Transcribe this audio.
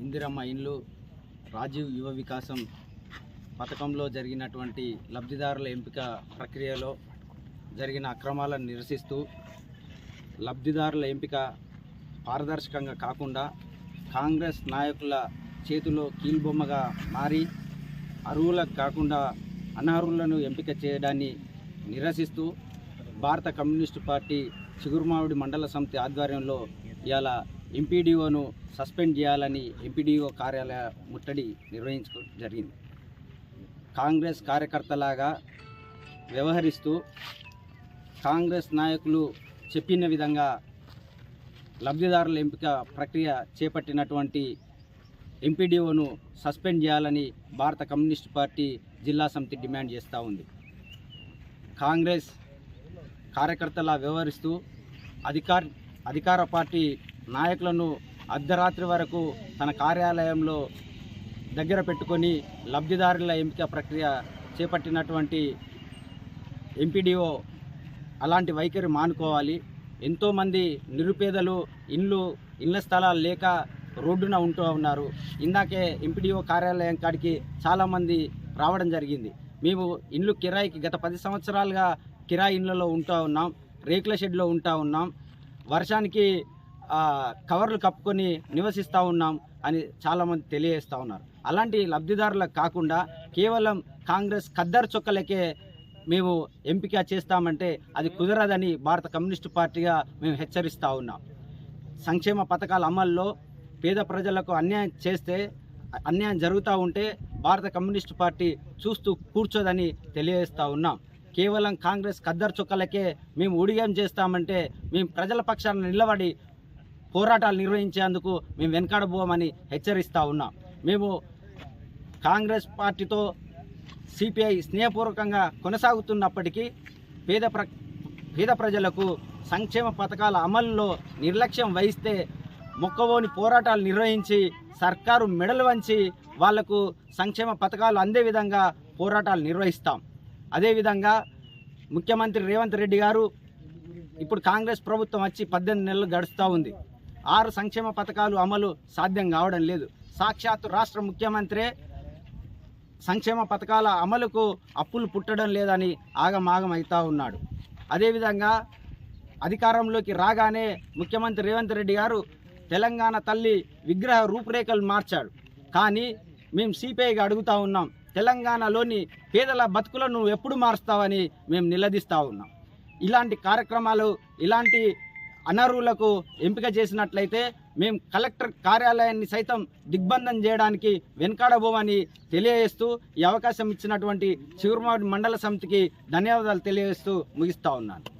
ఇందిరమ్మ ఇండ్లు రాజీవ్ యువ వికాసం పథకంలో జరిగినటువంటి లబ్ధిదారుల ఎంపిక ప్రక్రియలో జరిగిన అక్రమాలను నిరసిస్తూ లబ్ధిదారుల ఎంపిక పారదర్శకంగా కాకుండా కాంగ్రెస్ నాయకుల చేతిలో కీలుబొమ్మగా మారి అర్హులకు కాకుండా అనర్హులను ఎంపిక చేయడాన్ని నిరసిస్తూ భారత కమ్యూనిస్టు పార్టీ చిగురుమావిడి మండల సమితి ఆధ్వర్యంలో ఇవాళ ఎంపీడీఓను సస్పెండ్ చేయాలని ఎంపీడీఓ కార్యాలయ ముట్టడి నిర్వహించుకో జరిగింది. కాంగ్రెస్ కార్యకర్తలాగా వ్యవహరిస్తూ కాంగ్రెస్ నాయకులు చెప్పిన విధంగా లబ్ధిదారుల ఎంపిక ప్రక్రియ చేపట్టినటువంటి ఎంపీడీఓను సస్పెండ్ చేయాలని భారత కమ్యూనిస్ట్ పార్టీ జిల్లా సమితి డిమాండ్ చేస్తూ ఉంది. కాంగ్రెస్ కార్యకర్తలా వ్యవహరిస్తూ అధికార అధికార పార్టీ నాయకులను అర్ధరాత్రి వరకు తన కార్యాలయంలో దగ్గర పెట్టుకొని లబ్ధిదారుల ఎంపిక ప్రక్రియ చేపట్టినటువంటి ఎంపీడీఓ అలాంటి వైఖరి మానుకోవాలి. ఎంతోమంది నిరుపేదలు ఇండ్లు ఇళ్ళ స్థలాలు లేక రోడ్డున ఉంటూ ఉన్నారు. ఇందాకే ఎంపీడీఓ కార్యాలయం కాడికి చాలామంది రావడం జరిగింది. మేము ఇండ్లు కిరాయికి గత పది సంవత్సరాలుగా కిరాయి ఇండ్లలో ఉంటూ ఉన్నాం రేకుల షెడ్లో ఉంటూ ఉన్నాం. వర్షానికి కవర్లు కప్పుకొని నివసిస్తూ ఉన్నాం అని చాలామంది తెలియజేస్తూ ఉన్నారు. అలాంటి లబ్ధిదారులకు కాకుండా కేవలం కాంగ్రెస్ ఖద్దరు చొక్కలకే మేము ఎంపిక చేస్తామంటే అది కుదరదని భారత కమ్యూనిస్టు పార్టీగా మేము హెచ్చరిస్తూ ఉన్నాం. సంక్షేమ పథకాల అమల్లో పేద ప్రజలకు అన్యాయం చేస్తే అన్యాయం జరుగుతూ ఉంటే భారత కమ్యూనిస్టు పార్టీ చూస్తూ కూర్చోదని తెలియజేస్తూ ఉన్నాం. కేవలం కాంగ్రెస్ ఖద్దరు చుక్కలకే మేము ఉడిగం చేస్తామంటే మేము ప్రజల పక్షాన నిలబడి పోరాటాలు నిర్వహించేందుకు మేము వెనకాడబోమని హెచ్చరిస్తూ ఉన్నాం. మేము కాంగ్రెస్ పార్టీతో సిపిఐ స్నేహపూర్వకంగా కొనసాగుతున్నప్పటికీ పేద ప్ర పేద ప్రజలకు సంక్షేమ పథకాల అమలులో నిర్లక్ష్యం వహిస్తే మొక్కవోని పోరాటాలు నిర్వహించి సర్కారు మెడలు వంచి వాళ్ళకు సంక్షేమ పథకాలు అందే విధంగా పోరాటాలు నిర్వహిస్తాం. అదేవిధంగా ముఖ్యమంత్రి రేవంత్ రెడ్డి గారు ఇప్పుడు కాంగ్రెస్ ప్రభుత్వం వచ్చి పద్దెనిమిది నెలలు గడుస్తూ ఉంది. ఆరు సంక్షేమ పథకాలు అమలు సాధ్యం కావడం లేదు. సాక్షాత్తు రాష్ట్ర ముఖ్యమంత్రే సంక్షేమ పథకాల అమలుకు అప్పులు పుట్టడం లేదని ఆగమాగం అవుతా ఉన్నాడు. అదేవిధంగా అధికారంలోకి రాగానే ముఖ్యమంత్రి రేవంత్ రెడ్డి గారు తెలంగాణ తల్లి విగ్రహ రూపురేఖలు మార్చాడు. కానీ మేము సిపిఐకి అడుగుతా ఉన్నాం తెలంగాణలోని పేదల బతుకులను ఎప్పుడు మారుస్తావని మేము నిలదీస్తూ ఉన్నాం. ఇలాంటి కార్యక్రమాలు ఇలాంటి అనర్హులకు ఎంపిక చేసినట్లయితే మేము కలెక్టర్ కార్యాలయాన్ని సైతం దిగ్బంధం చేయడానికి వెనకాడబోమని తెలియజేస్తూ ఈ అవకాశం ఇచ్చినటువంటి చిగురుమాడి మండల సమితికి ధన్యవాదాలు తెలియజేస్తూ ముగిస్తా ఉన్నాను.